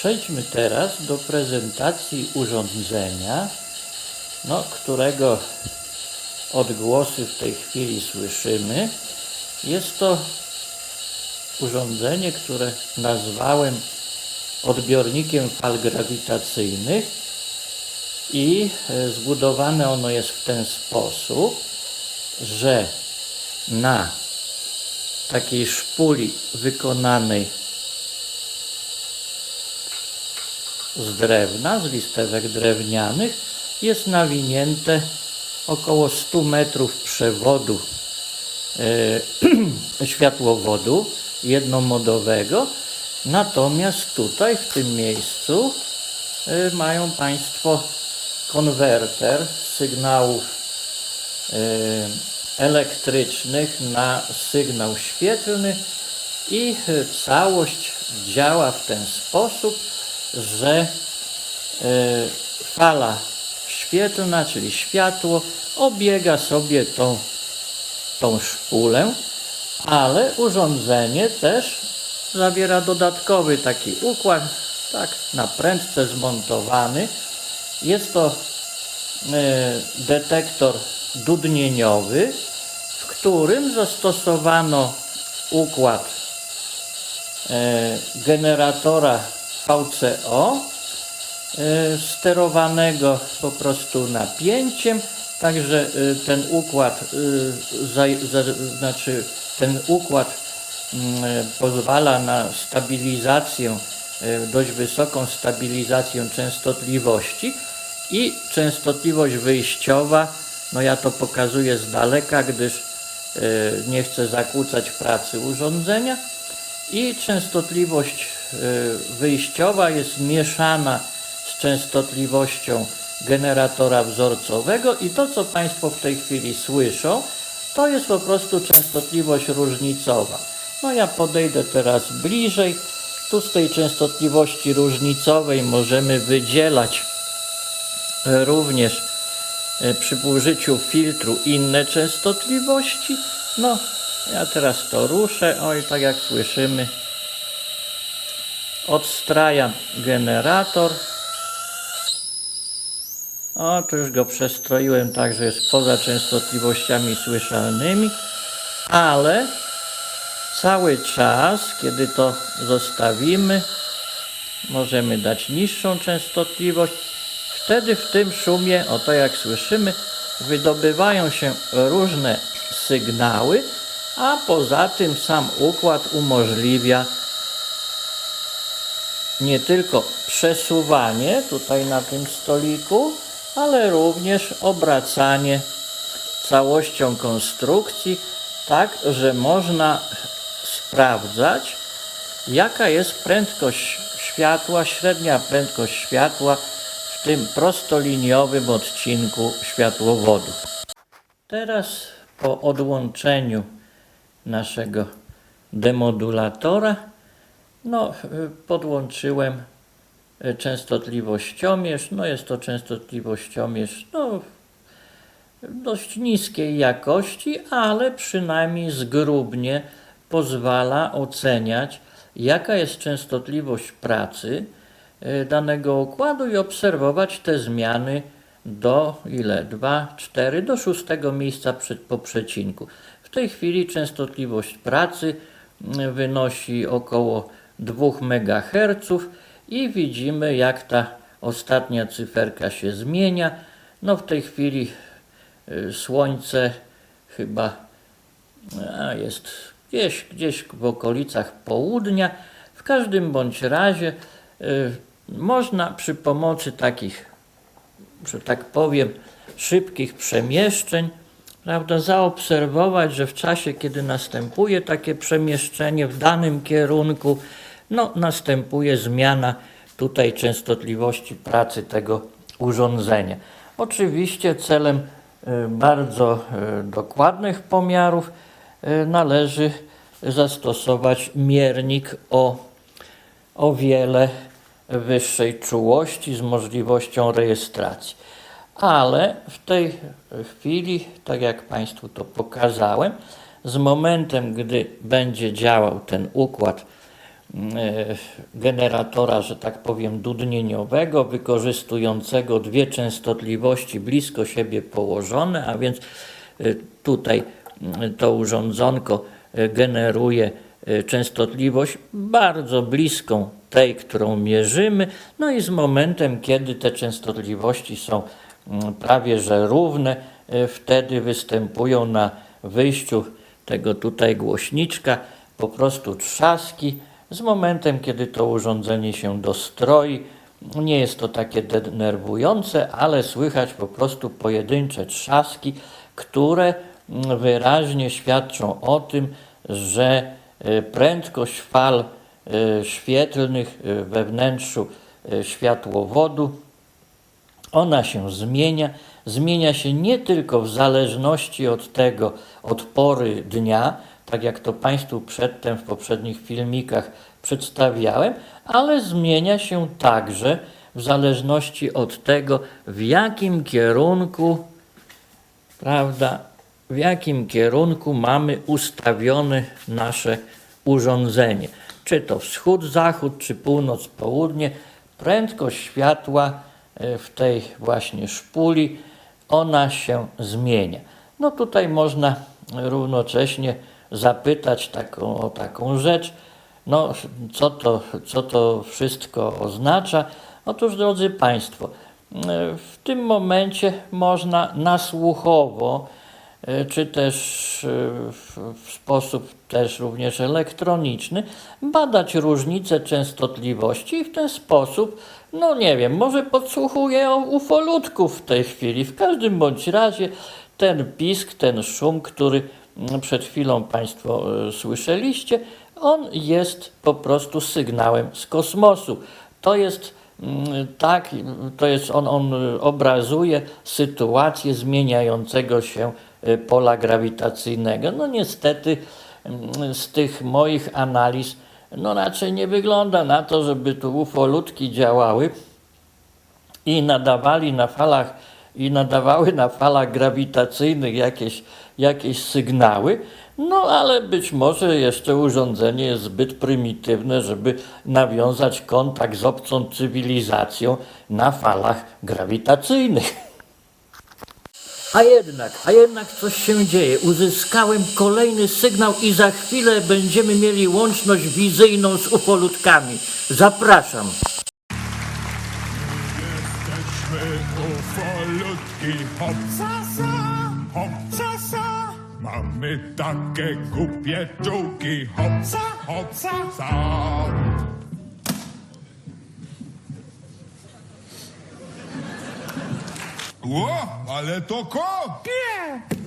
Przejdźmy teraz do prezentacji urządzenia, no, którego odgłosy w tej chwili słyszymy. Jest to urządzenie, które nazwałem odbiornikiem fal grawitacyjnych i e, zbudowane ono jest w ten sposób, że na takiej szpuli wykonanej z drewna, z listewek drewnianych, jest nawinięte około 100 metrów przewodu e, światłowodu jednomodowego. Natomiast tutaj, w tym miejscu, e, mają Państwo konwerter sygnałów e, elektrycznych na sygnał świetlny i całość działa w ten sposób, że e, fala świetlna, czyli światło, obiega sobie tą, tą szpulę, ale urządzenie też zawiera dodatkowy taki układ, tak na prędce zmontowany. Jest to e, detektor dudnieniowy, w którym zastosowano układ e, generatora VCO e, sterowanego po prostu napięciem, także e, ten układ za, znaczy ten układ mm, pozwala na stabilizację, dość wysoką stabilizację częstotliwości i częstotliwość wyjściowa, no ja to pokazuję z daleka, gdyż nie chcę zakłócać pracy urządzenia. I częstotliwość wyjściowa jest mieszana z częstotliwością generatora wzorcowego i to, co Państwo w tej chwili słyszą, to jest po prostu częstotliwość różnicowa. No ja podejdę teraz bliżej. Tu z tej częstotliwości różnicowej możemy wydzielać e, również e, przy użyciu filtru inne częstotliwości. No, ja teraz to ruszę. Oj, tak jak słyszymy, odstrajam generator. O, tu już go przestroiłem tak, że jest poza częstotliwościami słyszalnymi, ale cały czas, kiedy to zostawimy, możemy dać niższą częstotliwość. Wtedy w tym szumie, oto jak słyszymy, wydobywają się różne sygnały, a poza tym sam układ umożliwia nie tylko przesuwanie tutaj na tym stoliku, ale również obracanie całością konstrukcji, tak że można sprawdzać, jaka jest prędkość światła, średnia prędkość światła w tym prostoliniowym odcinku światłowodu. Teraz po odłączeniu naszego demodulatora, no, y, podłączyłem y, częstotliwościomierz. No, jest to częstotliwościomierz no, dość niskiej jakości, ale przynajmniej zgrubnie pozwala oceniać, jaka jest częstotliwość pracy y, danego układu i obserwować te zmiany do ile? 2, 4, do szóstego miejsca przed, po przecinku. W tej chwili częstotliwość pracy wynosi około 2 MHz i widzimy jak ta ostatnia cyferka się zmienia. No w tej chwili y, słońce chyba jest gdzieś, gdzieś w okolicach południa. W każdym bądź razie y, można przy pomocy takich, że tak powiem, szybkich przemieszczeń, prawda, zaobserwować, że w czasie, kiedy następuje takie przemieszczenie w danym kierunku, no, następuje zmiana tutaj częstotliwości pracy tego urządzenia. Oczywiście celem y, bardzo y, dokładnych pomiarów y, należy zastosować miernik o o wiele wyższej czułości z możliwością rejestracji. Ale w tej chwili, tak jak Państwu to pokazałem, z momentem, gdy będzie działał ten układ generatora, że tak powiem, dudnieniowego, wykorzystującego dwie częstotliwości blisko siebie położone, a więc e, tutaj mm, to urządzonko e, generuje e, częstotliwość bardzo bliską tej, którą mierzymy, no i z momentem, kiedy te częstotliwości są mm, prawie że równe, e, wtedy występują na wyjściu tego tutaj głośniczka po prostu trzaski. Z momentem, kiedy to urządzenie się dostroi, nie jest to takie denerwujące, ale słychać po prostu pojedyncze trzaski, które mm, wyraźnie świadczą o tym, że e, prędkość fal e, świetlnych e, we wnętrzu światłowodu ona się zmienia. Zmienia się nie tylko w zależności od tego, od pory dnia, tak jak to Państwu przedtem w poprzednich filmikach przedstawiałem, ale zmienia się także w zależności od tego, w jakim kierunku, prawda, w jakim kierunku mamy ustawione nasze urządzenie. Czy to wschód, zachód, czy północ, południe, prędkość światła e, w tej właśnie szpuli, ona się zmienia. No tutaj można równocześnie zapytać taką, o taką rzecz, no co to, co to wszystko oznacza? Otóż drodzy Państwo, w tym momencie można nasłuchowo, e, czy też e, w, sposób też również elektroniczny, badać różnice częstotliwości i w ten sposób, no nie wiem, może podsłuchuję ufolutków w tej chwili. W każdym bądź razie ten pisk, ten szum, który przed chwilą Państwo e, słyszeliście, on jest po prostu sygnałem z kosmosu. To jest mm, tak, to jest on, on y, obrazuje sytuację zmieniającego się y, pola grawitacyjnego. No niestety mm, z tych moich analiz no raczej nie wygląda na to, żeby tu ufolutki działały i nadawali na falach i nadawały na falach grawitacyjnych jakieś, jakieś sygnały, no ale być może jeszcze urządzenie jest zbyt prymitywne, żeby nawiązać kontakt z obcą cywilizacją na falach grawitacyjnych. A jednak, a jednak coś się dzieje. Uzyskałem kolejny sygnał i za chwilę będziemy mieli łączność wizyjną z ufolutkami. Zapraszam. Hopsasa, hopsasa. Mamy takie głupie czułki, hopsa, hopsasa. Ło, ale to kopie!